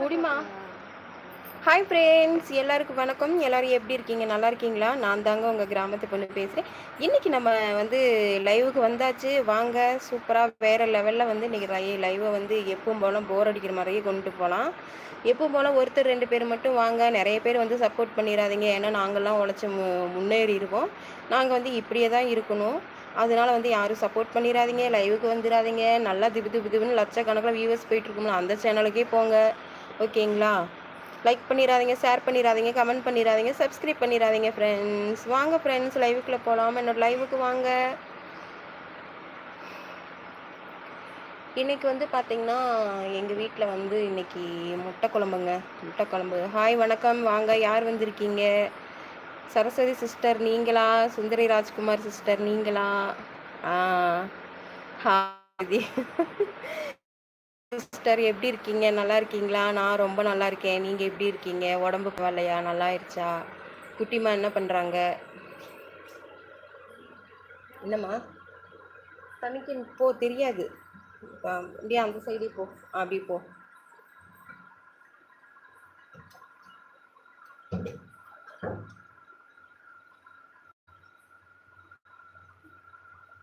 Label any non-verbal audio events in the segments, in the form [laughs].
குடிமா. Hi friends எல்லாருக்கும் வணக்கம். எல்லோரும் எப்படி இருக்கீங்க? நல்லா இருக்கீங்களா? நான் தாங்க உங்கள் கிராமத்து பொண்ணு பேசுகிறேன் இன்றைக்கி நம்ம வந்து லைவுக்கு வந்தாச்சு. வாங்க சூப்பராக வேறு லெவலில் வந்து இன்றைக்கி லைவை வந்து எப்பவும் போல் போர் அடிக்கிற மாதிரியே கொண்டு போகலாம் எப்பவும் போல் ஒருத்தர் ரெண்டு பேர் மட்டும் வாங்க. நிறைய பேர் வந்து சப்போர்ட் பண்ணிடாதீங்க. ஏன்னா நாங்கள்லாம் உழைச்சி மு முன்னேறி இருக்கோம். நாங்கள் வந்து இப்படியே தான் இருக்கணும். அதனால வந்து யாரும் சப்போர்ட் பண்ணிடாதீங்க. லைவுக்கு வந்துடாதீங்க. நல்லா திபு திபு திபுன்னு லட்சக்கணக்கில் வியூவர்ஸ் போயிட்டுருக்கோம்ல அந்த சேனலுக்கே போங்க. ஓகேங்களா? லைக் பண்ணிடாதீங்க ஷேர் பண்ணிடாதீங்க கமெண்ட் பண்ணிடாதீங்க சப்ஸ்கிரைப் பண்ணிடாதீங்க ஃப்ரெண்ட்ஸ் வாங்க ஃப்ரெண்ட்ஸ் லைவுக்குள்ளே போகலாம் என்னோட லைவுக்கு வாங்க. இன்னைக்கு வந்து பார்த்தீங்கன்னா எங்கள் வீட்டில் வந்து இன்னைக்கு முட்டை குழம்புங்க. முட்டை குழம்பு. ஹாய் வணக்கம். வாங்க. யார் வந்திருக்கீங்க? சரஸ்வதி சிஸ்டர் நீங்களா? சுந்தரி ராஜ்குமார் சிஸ்டர் நீங்களா? ஆ ஹாய் சிஸ்டர் எப்படி இருக்கீங்க? நல்லா இருக்கீங்களா? நான் ரொம்ப நல்லா இருக்கேன். நீங்கள் எப்படி இருக்கீங்க? உடம்பு பரவாயில்லையா? நல்லா ஆயிடுச்சா குட்டிமா என்ன பண்ணுறாங்க என்னம்மா? தனிக்கு போ தெரியாது. அப்படியே அந்த சைடே போ. அப்படி போ.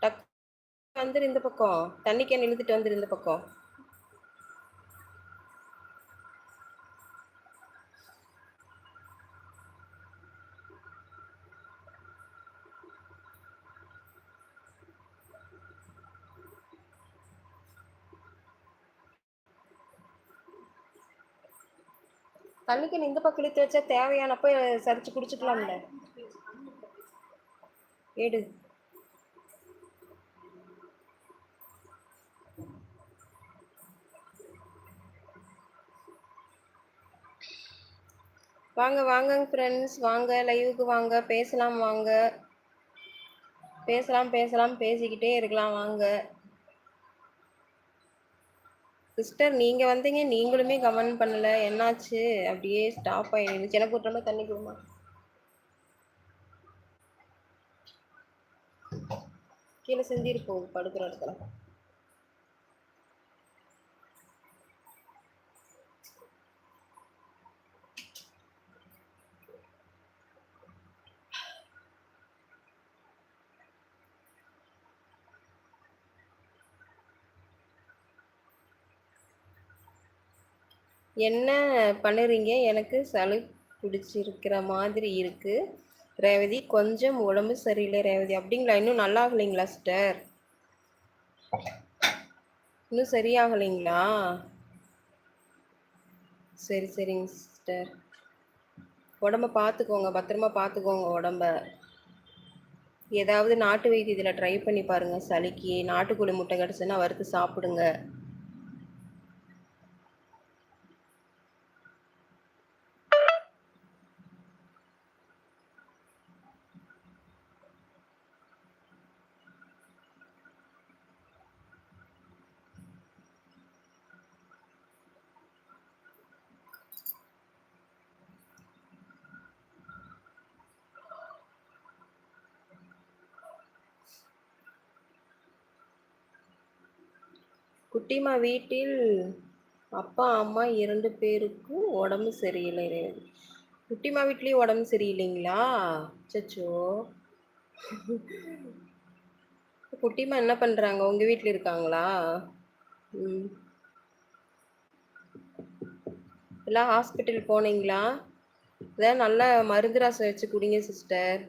டக் வந்துரு இந்த பக்கம். தண்ணி நின்றுட்டு வந்துரு இந்த பக்கம். தண்ணிக்கு இந்த பக்கம் இழுத்து வச்சா தேவையானப்ப சரிச்சு குடிச்சுக்கலாம்ல. எடு. வாங்க வாங்க ஃப்ரெண்ட்ஸ் வாங்க லைவுக்கு வாங்க. பேசலாம் வாங்க. பேசலாம் பேசலாம். பேசிக்கிட்டே இருக்கலாம் வாங்க. சிஸ்டர் நீங்கள் வந்தீங்க நீங்களுமே கமெண்ட் பண்ணல. என்னாச்சு? அப்படியே ஸ்டாப் ஆகிடுச்சு எனக்கு ஒரு தண்ணி கொடுமா? கீழே செஞ்சிருப்போம் படுக்கிற இடத்துல. என்ன பண்ணுறீங்க? எனக்கு சளி பிடிச்சிருக்கிற மாதிரி இருக்கு. ரேவதி கொஞ்சம் உடம்பு சரியில்லை ரேவதி. அப்படிங்களா? இன்னும் நல்லா ஆகலைங்களா சிஸ்டர் இன்னும் சரியாகலைங்களா? சரி சரிங்க சிஸ்டர் உடம்ப பார்த்துக்கோங்க. பத்திரமா பார்த்துக்கோங்க உடம்ப. ஏதாவது நாட்டு வைத்தியத்தில் ட்ரை பண்ணி பாருங்கள் சளிக்கு. நாட்டுக்கோழி முட்டை கிடச்சுன்னா வறுத்து சாப்பிடுங்க. குட்டிமா வீட்டில் அப்பா அம்மா இரண்டு பேருக்கும் உடம்பு சரியில்லை ரேவதி. குட்டிமா வீட்லேயும் உடம்பு சரியில்லைங்களா? சச்சோ குட்டிமா என்ன பண்ணுறாங்க உங்கள் வீட்டில் இருக்காங்களா? ம். எல்லாம் ஹாஸ்பிட்டல் போனீங்களா? இதான் நல்லா மருந்து ரசம் வச்சு குடிங்க சிஸ்டர்.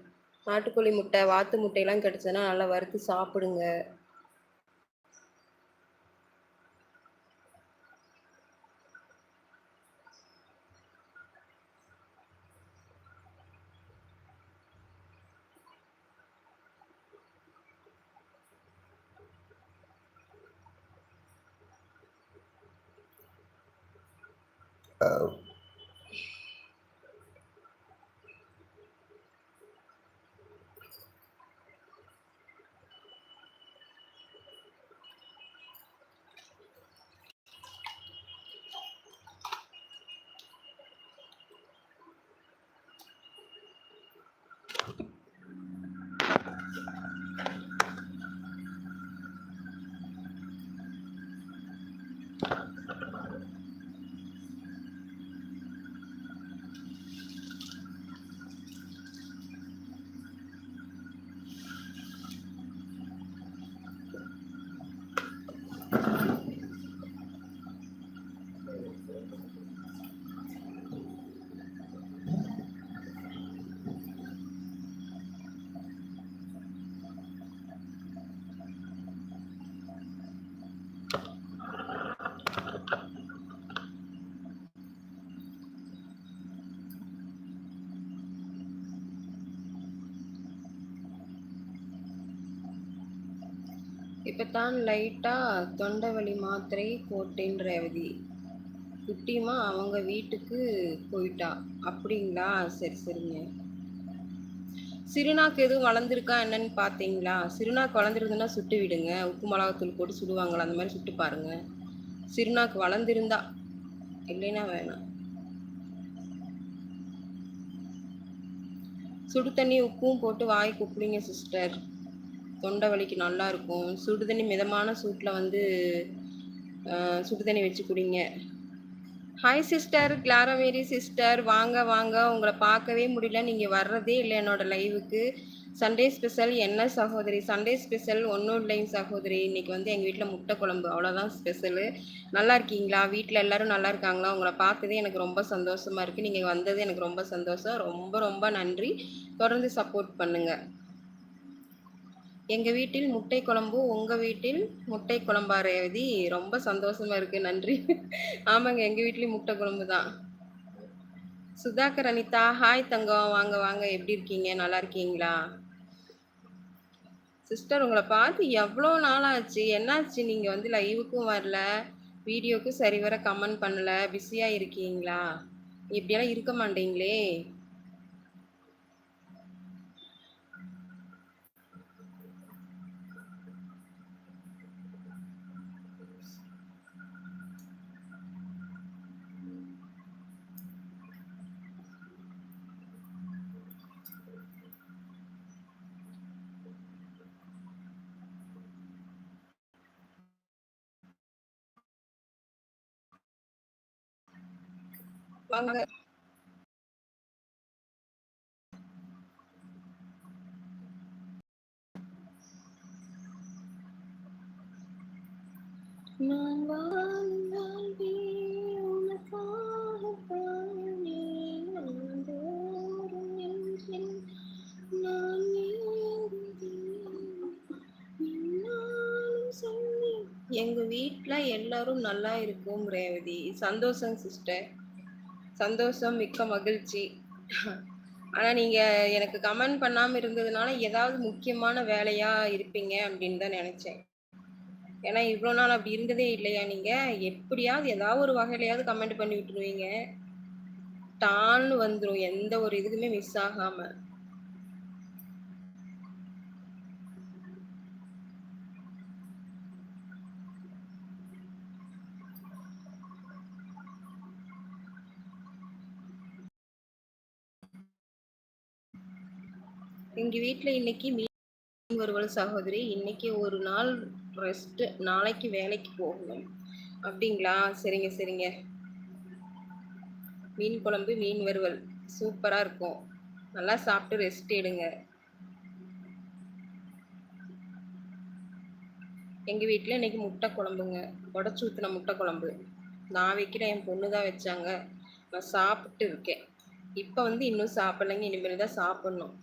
நாட்டுக்கோழி முட்டை வாத்து முட்டையெல்லாம் கிடச்சதுன்னா நல்லா வறுத்து சாப்பிடுங்க. இப்பதான் லைட்டாக தொண்டை வலி மாத்திரை போட்டேன் ரேவதி. குட்டிமா அவங்க வீட்டுக்கு போயிட்டா. அப்படிங்களா? சரி சரிங்க. சிறுநாக்கு எதுவும் வளர்ந்துருக்கா என்னன்னு பார்த்தீங்களா சிறுநாக்கு வளர்ந்துருந்துன்னா சுட்டு விடுங்க. உப்பு மிளகாத்தூள் போட்டு சுடுவாங்களா? அந்த மாதிரி சுட்டு பாருங்க. சிறுநாக்கு வளர்ந்துருந்தா. இல்லைன்னா வேணாம். சுடு தண்ணி உப்பும் போட்டு வாய் குப்பிளிங்க சிஸ்டர். தொண்டை வலிக்கு நல்லா இருக்கும். மிதமான சூட்டில் வந்து சுடுதண்ணி வச்சு குடிங்க. ஹாய் சிஸ்டர் கிளாரமேரி சிஸ்டர் வாங்க வாங்க. உங்களை பார்க்கவே முடியல. நீங்கள் வர்றதே இல்லை என்னோட லைவுக்கு சண்டே ஸ்பெஷல் என்ன சகோதரி? சண்டே ஸ்பெஷல் ஒன்றும் இல்லைங்க சகோதரி. இன்னைக்கு வந்து எங்கள் வீட்டில் முட்டை குழம்பு. அவ்வளோதான் ஸ்பெஷலு நல்லா இருக்கீங்களா? வீட்டில் எல்லாரும் நல்லா இருக்காங்களா? உங்களை பார்த்ததே எனக்கு ரொம்ப சந்தோஷமாக இருக்குது நீங்கள் வந்தது எனக்கு ரொம்ப சந்தோஷம். ரொம்ப ரொம்ப நன்றி. தொடர்ந்து சப்போர்ட் பண்ணுங்கள் எங்கள் வீட்டில் முட்டை குழம்பு உங்கள் வீட்டில் முட்டை குழம்பா ரேவதி ரொம்ப சந்தோஷமா இருக்கு. நன்றி. ஆமாங்க எங்கள் வீட்லேயும் முட்டை குழம்பு தான். சுதாகர் அனிதா ஹாய் தங்கம். வாங்க வாங்க. எப்படி இருக்கீங்க? நல்லா இருக்கீங்களா? சிஸ்டர் உங்களை பார்த்து எவ்வளோ நாள் ஆச்சு என்னாச்சு? நீங்கள் வந்து லைவுக்கும் வரல. வீடியோக்கும் சரிவர கமெண்ட் பண்ணல. பிஸியாக இருக்கீங்களா? இப்படியெல்லாம் இருக்க மாட்டீங்களே. ஏங்குகிறேன். என்னாலும் சொல்லி. எங்க வீட்ல எல்லாரும் நல்லா இருக்கும் ரேவதி. சந்தோஷம் சிஸ்டர் சந்தோஷம் மிக்க மகிழ்ச்சி. ஆனா நீங்க எனக்கு கமெண்ட் பண்ணாம இருந்ததுனால ஏதாவது முக்கியமான வேலையா இருப்பீங்க அப்படின்னு தான் நினைச்சேன். ஏன்னா இவ்வளோ நாள் அப்படி இருந்ததே இல்லையா நீங்க? எப்படியாவது ஏதாவது ஒரு வகையிலையாவது கமெண்ட் பண்ணி விட்டுருவீங்க. டான்னு வந்துடும் எந்த ஒரு இதுக்குமே மிஸ் ஆகாம. எங்க வீட்டில் இன்னைக்கு மீன் வறுவல் சகோதரி இன்னைக்கு ஒரு நாள் ரெஸ்ட் நாளைக்கு வேலைக்கு போகணும். அப்படிங்களா? சரிங்க சரிங்க. மீன் குழம்பு மீன் வறுவல். சூப்பரா இருக்கும். நல்லா சாப்பிட்டு ரெஸ்ட் எடுங்க. எங்க வீட்டில் இன்னைக்கு முட்டை குழம்புங்க. உடச்சி ஊற்றின முட்டை குழம்பு. நான் வைக்கிற என் பொண்ணு தான் வச்சாங்க. நான் சாப்பிட்டு இருக்கேன். இப்போ வந்து இன்னும் சாப்பிடலைங்க. இனிமேல் தான் சாப்பிடணும்.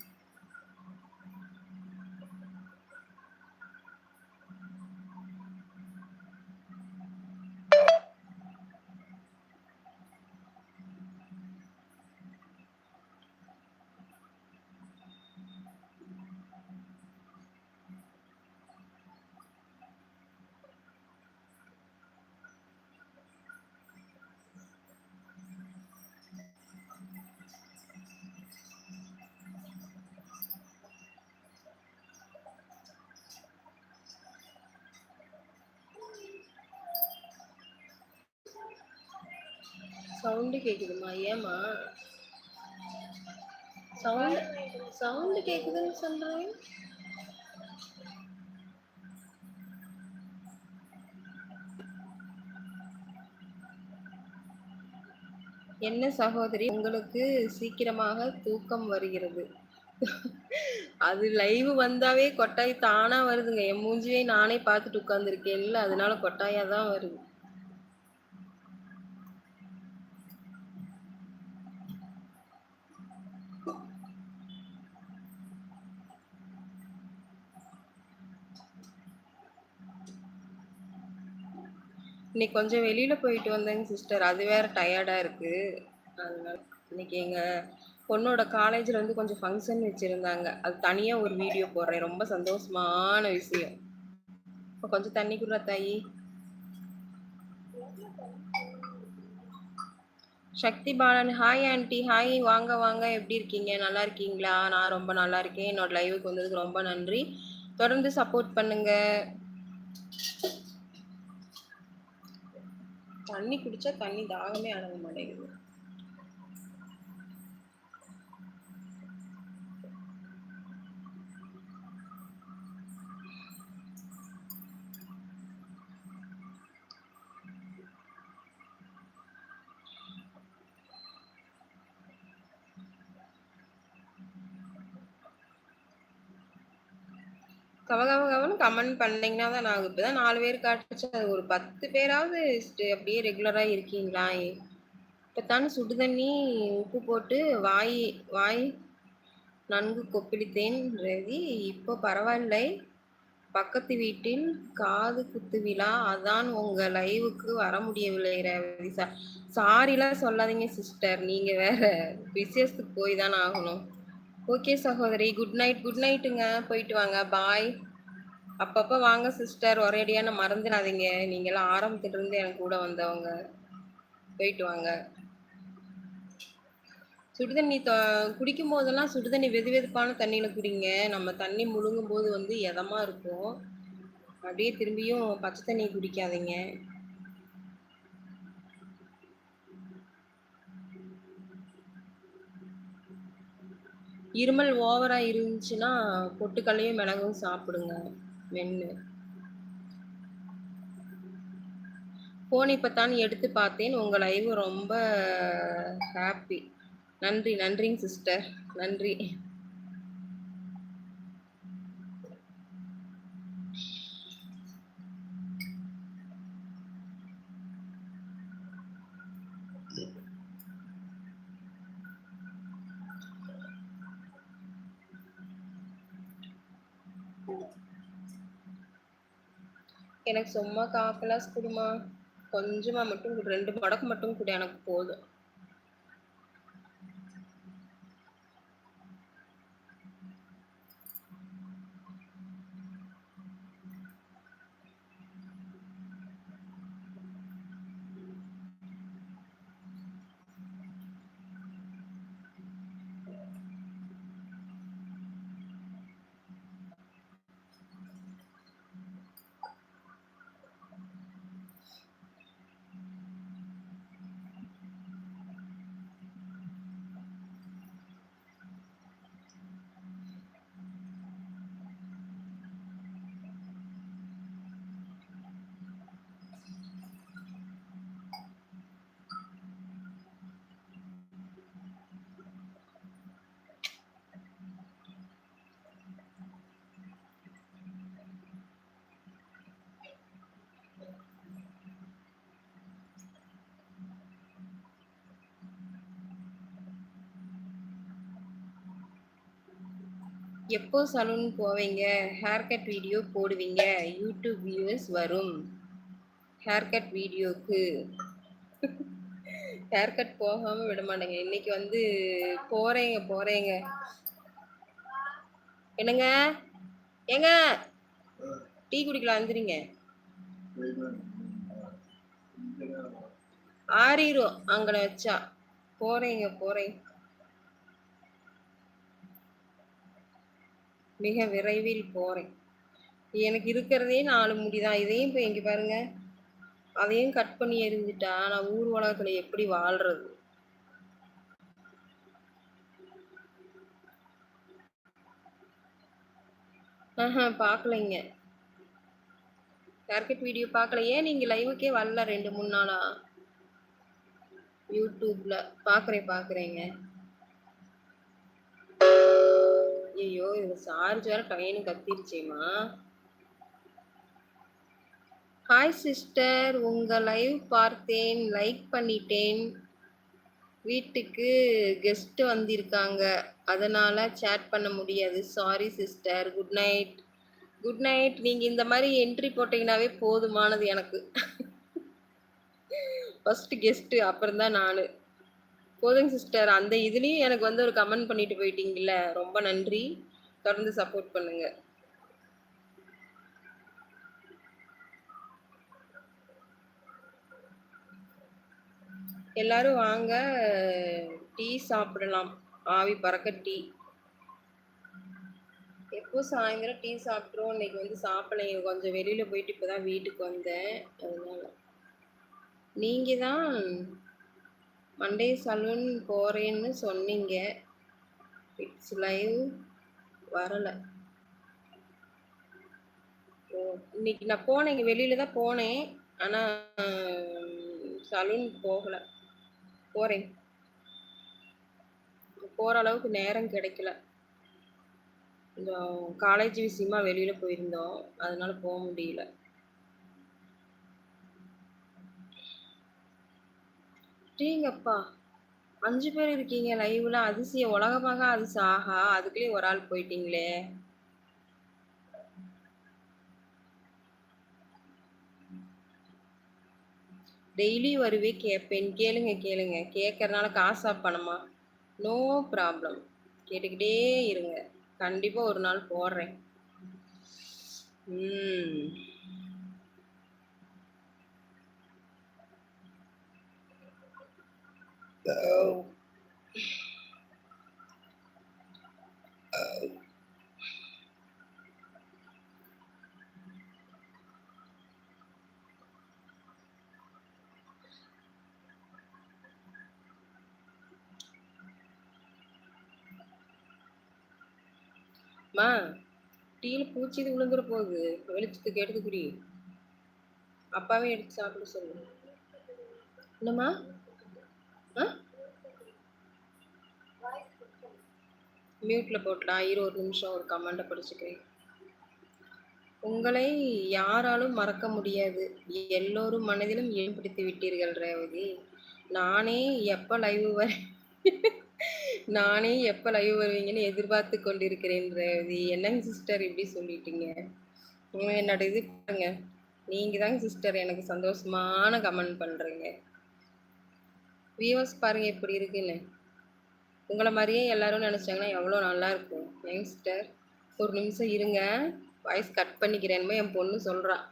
சவுண்டு கேட்குதுமா ஏமா சவுண்ட் சவுண்டு கேக்குதுன்னு சொல்கிறேன் என்ன சகோதரி உங்களுக்கு சீக்கிரமாக தூக்கம் வருகிறது. அது லைவ் வந்தாவே கொட்டாய் தானா வருதுங்க. என் மூஞ்சியே நானே பார்த்துட்டு உட்காந்துருக்கேன்ல அதனால கொட்டாயா தான் வருது. இன்னைக்கு கொஞ்சம் வெளியில போயிட்டு வந்தேங்க சிஸ்டர் அது வேற டயர்டா இருக்கு. அதனால இன்னைக்கு எங்க பொண்ணோட காலேஜ்ல வந்து கொஞ்சம் ஃபங்க்ஷன் வச்சிருந்தாங்க. அது தனியா ஒரு வீடியோ போடுறேன். ரொம்ப சந்தோஷமான விஷயம். கொஞ்சம் தண்ணி குடுற தாயி. Sakthi Balan hi aunty hi வாங்க வாங்க. எப்படி இருக்கீங்க? நல்லா இருக்கீங்களா? நான் ரொம்ப நல்லா இருக்கேன். என்னோட லைவுக்கு வந்ததுக்கு ரொம்ப நன்றி. தொடர்ந்து சப்போர்ட் பண்ணுங்க. தண்ணி குடிச்சா தண்ணி தாகமே அடங்க மாட்டேங்குது. கவகவகவன்னு கமெண்ட் பண்ணீங்கன்னா தான் நாங்கள் இப்போ தான் நாலு பேர் காட்டுச்சு. அது ஒரு பத்து பேராவது அப்படியே ரெகுலராக இருக்கீங்களா? இப்போ தான் சுடு தண்ணி உப்பு போட்டு வாய் வாய் நன்கு கொப்பளித்தேன். ரவி இப்போ பரவாயில்லை. பக்கத்து வீட்டில் காது குத்து விழா அதான் உங்க லைவுக்கு வர முடியவில்லை ரவி சார் சாரிலாம் சொல்லாதீங்க சிஸ்டர் நீங்க வேற விசேஷத்துக்கு போய் தானே ஆகணும். ஓகே சகோதரி குட் நைட் குட் நைட்டுங்க போயிட்டு வாங்க பாய் அப்பப்போ வாங்க சிஸ்டர் ஒரேடியான மறந்துடாதீங்க. நீங்களாம் ஆரம்பத்துல இருந்து எனக்கு கூட வந்தவங்க. போயிட்டு வாங்க. சுடுதண்ணி தொ குடிக்கும் போதெல்லாம் சுடுதண்ணி வெது வெதுப்பான தண்ணியில் குடிங்க. நம்ம தண்ணி முழுங்கும் போது வந்து இதமா இருக்கும்? அப்படியே திரும்பியும் பச்சை தண்ணி குடிக்காதீங்க. இருமல் ஓவராக இருந்துச்சுன்னா பொட்டுக்கல்லையும் மிளகும் சாப்பிடுங்க மென்று ஃபோன் இப்போ தான் எடுத்து பார்த்தேன். உங்கள் லைவ் ரொம்ப ஹாப்பி நன்றி நன்றிங்க சிஸ்டர் நன்றி. எனக்கு சும்மா காக்கலாஸ் குடுமா. கொஞ்சமா மட்டும் ரெண்டு மடக்கு மட்டும் கூட எனக்கு போதும். எப்போ சலூன் போவீங்க? ஹேர் கட் வீடியோ போடுவீங்க. யூடியூப் வியூவர்ஸ் வரும். ஹேர் கட் வீடியோக்கு ஹேர் கட் போகாமல் விட மாட்டேங்க. இன்னைக்கு வந்து போறேங்க போறேங்க. என்னங்க? ஏங்க? டீ குடிக்கலாம் வந்துருங்க ஆறிரும் அங்கே வச்சா. போறேங்க போறேன். மிக விரைவில் போகிறேன் எனக்கு இருக்கிறதே நாலு முடிதான் இதையும் இப்போ இங்கே பாருங்க. அதையும் கட் பண்ணி எரிஞ்சிட்டா நான் ஊர் உலகத்தில் எப்படி வாழ்றது? ஆஹா பார்க்கலைங்க டார்கெட் வீடியோ பார்க்கல ஏன் நீங்கள் லைவுக்கே வரல ரெண்டு மூணு நாளா? யூடியூப்ல பார்க்குறேன் பார்க்குறேங்க ஐயோ இது சார்ஜ் வேற டைனு கத்திருச்சேம்மா. ஹாய் சிஸ்டர் உங்க லைவ் பார்த்தேன் லைக் பண்ணிட்டேன். வீட்டுக்கு கெஸ்ட் வந்திருக்காங்க. அதனால சேட் பண்ண முடியாது. Sorry sister good night good night நீங்க இந்த மாதிரி என்ட்ரி போட்டிங்கனாவே போதுமானது எனக்கு. [laughs] ஃபர்ஸ்ட் கெஸ்ட் அப்புறம் தான் நான். போதுங்க சிஸ்டர் அந்த இதுலேயும் எனக்கு வந்து ஒரு கமெண்ட் பண்ணிட்டு போயிட்டீங்கல்ல. ரொம்ப நன்றி. தொடர்ந்து சப்போர்ட் பண்ணுங்க. எல்லாரும் வாங்க. டீ சாப்பிடலாம். ஆவி பறக்க டீ. எப்போ சாயந்தரம் டீ சாப்பிட்றோம் இன்னைக்கு வந்து சாப்பிடலைங்க கொஞ்சம் வெளியில் போயிட்டு இப்போ தான் வீட்டுக்கு வந்தேன். அதனால. நீங்கள் தான் மண்டே சலூன் போகிறேன்னு சொன்னீங்க. இட்ஸ் லைவ் வரலை. இன்னைக்கு நான் போனேங்க வெளியில தான் போனேன். ஆனால் சலூன் போகலை. போகிறேன் போகிற அளவுக்கு நேரம் கிடைக்கல. கொஞ்சம் காலேஜ் விஷயமா வெளியில் போயிருந்தோம். அதனால போக முடியல. டீங்கப்பா அஞ்சு பேர் இருக்கீங்க லைவ்ல அதிசய உலகமாக அதிசய ஆகா அதுக்குள்ளேயே ஒரு ஆள் போயிட்டீங்களே. டெய்லி வருவே கேட்பேன் கேளுங்க கேளுங்க. கேட்கறதுனால காசா பணமா நோ ப்ராப்ளம் கேட்டுக்கிட்டே இருங்க. கண்டிப்பா ஒரு நாள் போடுறேன். ம் மா டீயில் பூச்சி இது விழுந்துட போகுது. வெளிச்சத்துக்கு எடுத்து குடி அப்பாவே எடுத்து சாப்பிட சொல்லு. என்னம்மா? மியூட்டில் போட்டலாம் இரு ஒரு நிமிஷம் ஒரு கமெண்ட்டை படிச்சுக்கிறேன். உங்களை யாராலும் மறக்க முடியாது. எல்லோரும் மனதிலும் ஏன் பிடித்து விட்டீர்கள் ரேவதி. நானே எப்போ லைவ் வர நானே எப்போ லைவ் வருவீங்கன்னு எதிர்பார்த்து கொண்டிருக்கிறேன் ரேவதி. என்னங்க சிஸ்டர் இப்படி சொல்லிட்டீங்க? என்னோட இது பாருங்க. நீங்கள் தாங்க சிஸ்டர் எனக்கு சந்தோஷமான கமெண்ட் பண்ணுறீங்க வியூவர்ஸ் பாருங்க எப்படி இருக்குன்னு. உங்களை மாதிரியே எல்லாரும் நினச்சாங்கன்னா எவ்வளோ நல்லா இருக்கும். ஒரு நிமிஷம் இருங்க. வாய்ஸ் கட் பண்ணிக்கிறேன்னு என் பொண்ணு சொல்கிறான்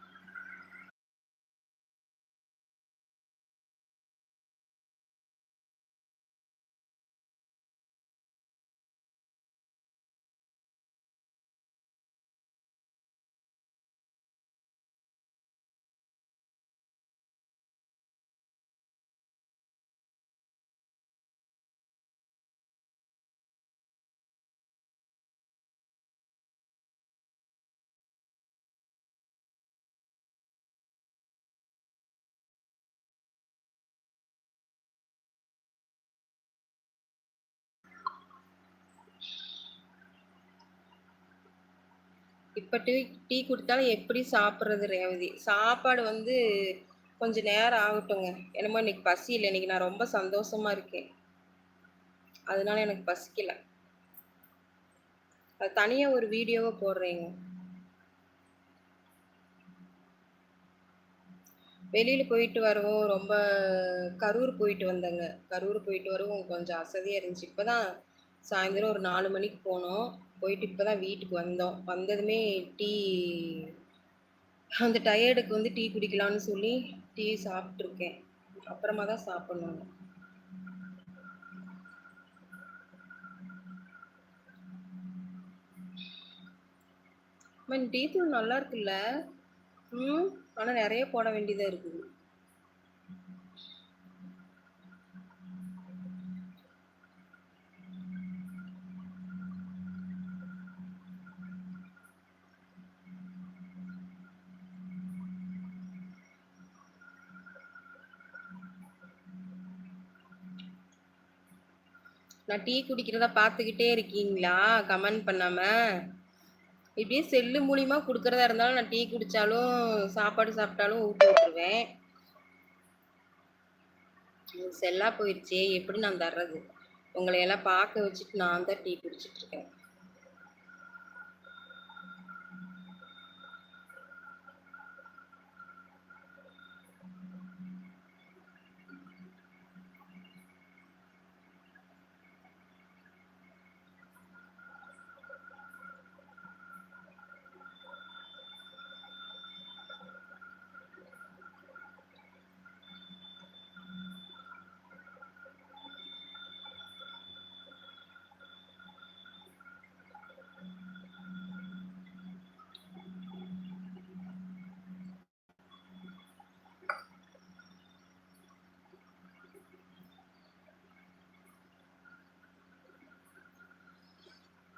இப்போ டீ டீ குடித்தாலும் எப்படி சாப்பிட்றது ரேவதி? சாப்பாடு வந்து கொஞ்சம் நேரம் ஆகட்டுங்க. என்னமோ இன்னைக்கு பசி இல்லை இன்னைக்கு நான் ரொம்ப சந்தோஷமா இருக்கேன். அதனால எனக்கு பசிக்கல. அது தனியாக ஒரு வீடியோவை போடுறேங்க. வெளியில் போயிட்டு வரவும். ரொம்ப கரூர் போயிட்டு வந்தேங்க. கரூர் போயிட்டு வரவும். கொஞ்சம் அசதியாக இருந்துச்சு. இப்போ தான் சாயந்தரம் ஒரு நாலு மணிக்கு போனோம். போயிட்டு இப்போ தான் வீட்டுக்கு வந்தோம். வந்ததுமே டீ அந்த டயர்டுக்கு வந்து டீ குடிக்கலாம்னு சொல்லி டீ சாப்பிட்ருக்கேன் அப்புறமா தான் சாப்பிட்ணும். டீ தூள் நல்லா இருக்குல்ல? ம் ஆனால் நிறைய போட வேண்டியதாக இருக்குது. நான் டீ குடிக்கிறத பார்த்துக்கிட்டே இருக்கீங்களா? கமெண்ட் பண்ணாம. இப்படியே செல்லு மூலியமா கொடுக்கறதா இருந்தாலும் நான் டீ குடிச்சாலும் சாப்பாடு சாப்பிட்டாலும் ஊட்டி விட்டுருவேன். செல்லா போயிடுச்சே எப்படி நான் தர்றது? உங்களை எல்லாம் பார்க்க வச்சுட்டு நான் தான் டீ குடிச்சிட்டு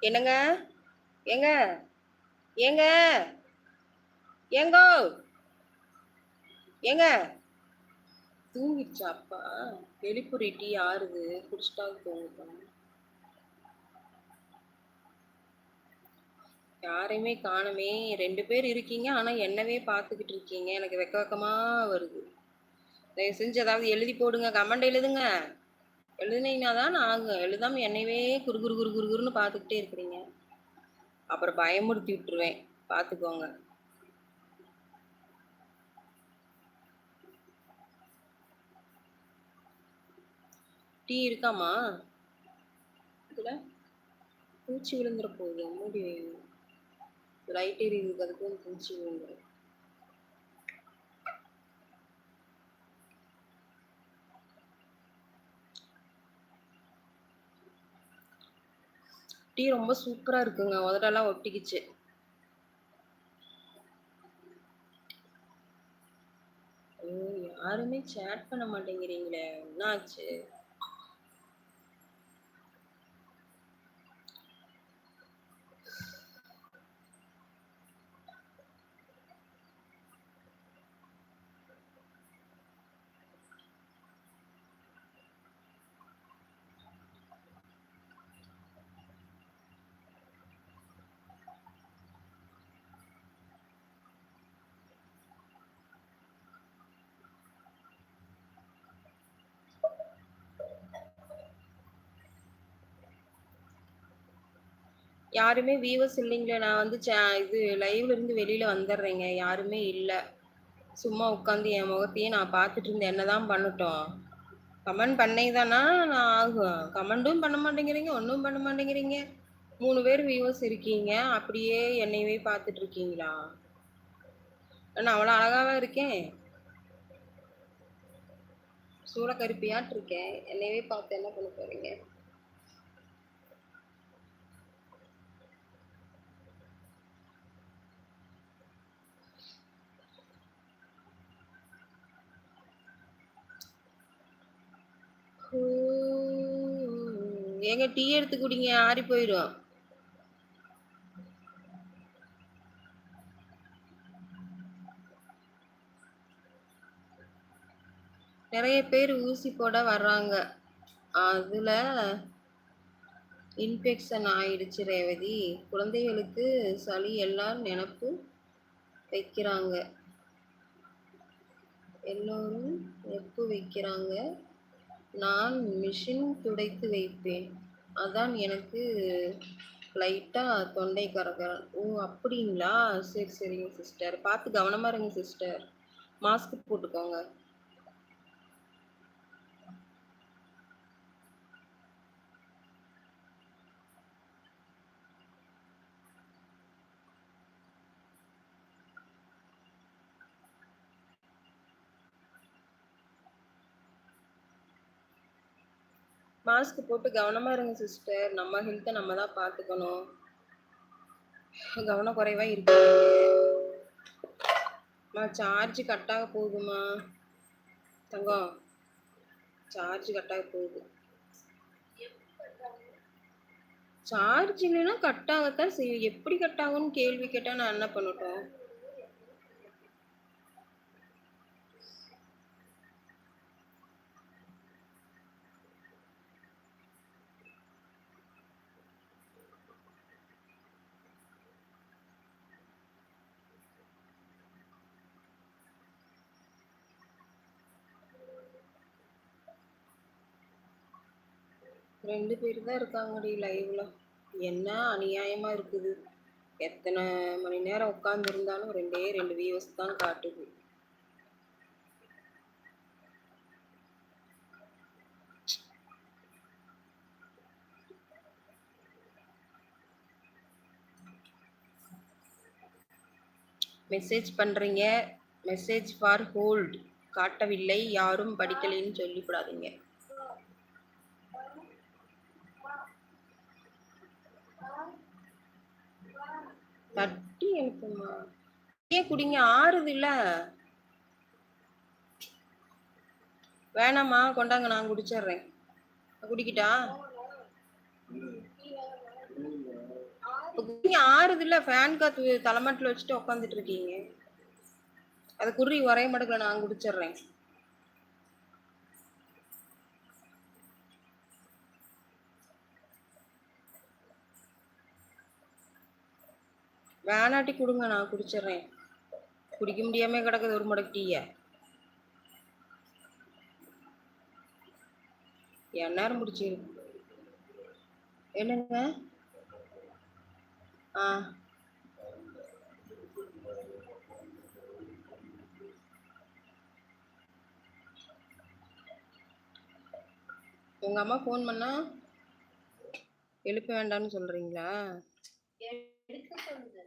என்னங்க? ஏங்க? ஏங்க? ஏங்கோ? ஏங்க? தூங்கிடுச்சா அப்பா வெளிப்புறி டீ ஆறுது. குடிச்சிட்டாங்க தூங்குதான் யாரையுமே காணுமே. ரெண்டு பேர் இருக்கீங்க ஆனால் என்னவே பார்த்துக்கிட்டு இருக்கீங்க. எனக்கு வெக்க வெக்கமாக வருது. தயவு செஞ்சு ஏதாவது எழுதி போடுங்க. கமெண்ட் எழுதுங்க. எழுதுனீங்கன்னா தான் ஆகும் எழுதாம என்னையவே குறு குறு குறு குறு குருன்னு பார்த்துக்கிட்டே இருக்கிறீங்க. அப்புறம் பயமுறுத்தி விட்டுருவேன். பார்த்துக்கோங்க டீ இருக்காமா இதுல? பூச்சி விழுந்துற போகுது. மூடி லைட் எரியுது அதுக்கும் பூச்சி விழுந்துடும் டீ ரொம்ப சூப்பரா இருக்குங்க. உதடெல்லாம் ஒட்டிக்கிச்சு. யாருமே சேட் பண்ண மாட்டேங்கிறீங்களே. என்னாச்சு? யாருமே வியூவர்ஸ் இல்லைங்களே நான் வந்து சே இது லைவ்ல இருந்து வெளியில வந்துடுறேங்க யாருமே இல்லை. சும்மா உட்காந்து என் முகத்தையே நான் பார்த்துட்டு இருந்தேன் என்னதான் பண்ணட்டும். கமெண்ட் பண்ணே தானா நான் ஆகும் கமெண்ட்டும் பண்ண மாட்டேங்கிறீங்க ஒன்றும் பண்ண மாட்டேங்கிறீங்க. மூணு பேர் வியூவர்ஸ் இருக்கீங்க. அப்படியே என்னையவே பார்த்துட்டு இருக்கீங்களா? நான் அவ்வளோ அழகாவா இருக்கேன். சூளக்கருப்பியாட்டு இருக்கேன். என்னையவே பார்த்து என்ன பண்ண போறீங்க? ஏங்க டீ எடுத்து குடிங்க ஆறி போயிடும் நிறைய பேர் ஊசி போட வர்றாங்க. அதுல இன்ஃபெக்ஷன் ஆயிடுச்சு ரேவதி. குழந்தைகளுக்கு சளி எல்லாம் நினப்பு வைக்கிறாங்க. எல்லோரும் நெப்பு வைக்கிறாங்க. நான் மிஷின் துடைத்து வைப்பேன். அதான் எனக்கு லைட்டாக தொண்டை கரகரன். ஓ அப்படிங்களா? சரி சரிங்க சிஸ்டர் பார்த்து கவனமாக இருங்க சிஸ்டர் மாஸ்க் போட்டுக்கோங்க. மாஸ்க் போட்டு கவனமா இருங்க சிஸ்டர் நம்ம ஹெல்த்தை நம்ம தான் பார்த்துக்கணும். கவனக்குறைவா இருக்கீங்க சார்ஜ் கட்டாக போகுமா தங்கம் சார்ஜ் கட்டாக போகுது. சார்ஜ் இல்லைன்னா கட் ஆகத்தான் செய்யும். எப்படி கட் ஆகும்னு கேள்வி கேட்டால் நான் என்ன பண்ணட்டும்? ரெண்டு பேர் தான் இருக்காங்கடி லைவ்ல என்ன அநியாயமா இருக்குது? எத்தனை மணி நேரம் உட்கார்ந்து இருந்தாலும் ரெண்டே ரெண்டு வியூஸ் தான் காட்டுது. மெசேஜ் பண்றீங்க. மெசேஜ் ஃபார் ஹோல்ட் காட்டவில்லை. யாரும் படிக்கலைன்னு சொல்லிவிடாதீங்க. தட்டி எழுப்புமா ஏன் குடிங்க ஆறுது இல்ல வேணாமா கொண்டாங்க நான் குடிச்சிடுறேன். குடிக்கிட்டா? குடிங்க ஆறுதுல ஃபேன் காத்து தலைமட்டில் வச்சுட்டு உட்காந்துட்டு இருக்கீங்க. அது குருவி ஒரே மாட்டேங்கல நான் குடிச்சிடுறேன். வேணாட்டி கொடுங்க நான் குடிச்சிடுறேன் குடிக்க முடியாம கிடக்குது ஒரு மடக்கு டீய. எந்நேரம் நேரம் என்னங்க? ஆ. உங்க அம்மா ஃபோன் பண்ணா? எழுப்ப வேண்டாம்னு சொல்றீங்களா? எடுக்க சொல்லுங்க.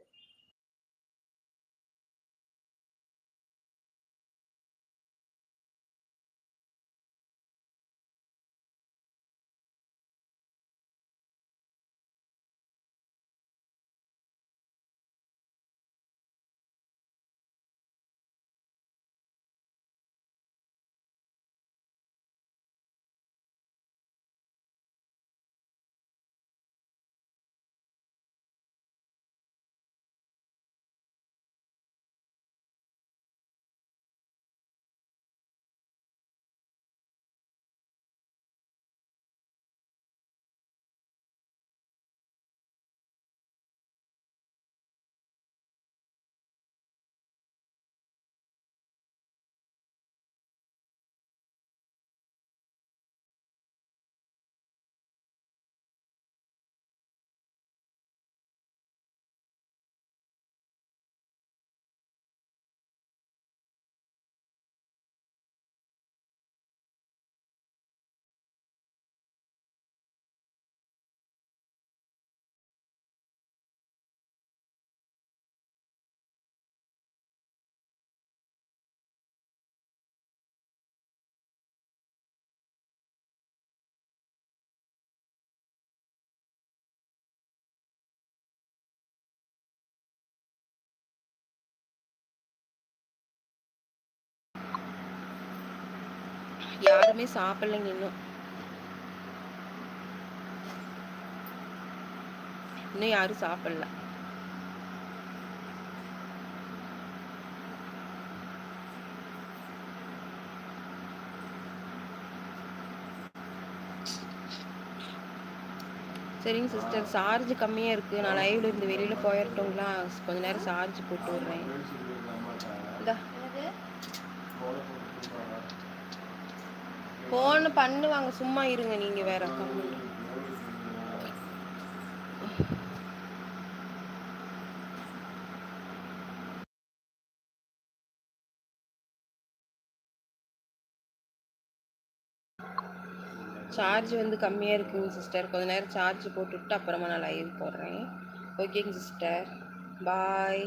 யாருமே சாப்பிடலைங்க இன்னும். இன்னும் யாரும் சாப்பிடல. சரிங்க சிஸ்டர் சார்ஜ் கம்மியாக இருக்குது நான் லைவ்ல இருந்து வெளியில் போயிடட்டுங்களா கொஞ்ச நேரம் சார்ஜ் போட்டு விட்றேன். இந்தா. ஃபோன் பண்ணுவாங்க. சும்மா இருங்க நீங்கள் வேற கம்மல் சார்ஜ் வந்து கம்மியாக இருக்குங்க சிஸ்டர் கொஞ்ச நேரம் சார்ஜ் போட்டுவிட்டு அப்புறமா நான் லைவ் போடுறேன். ஓகேங்க சிஸ்டர் பாய்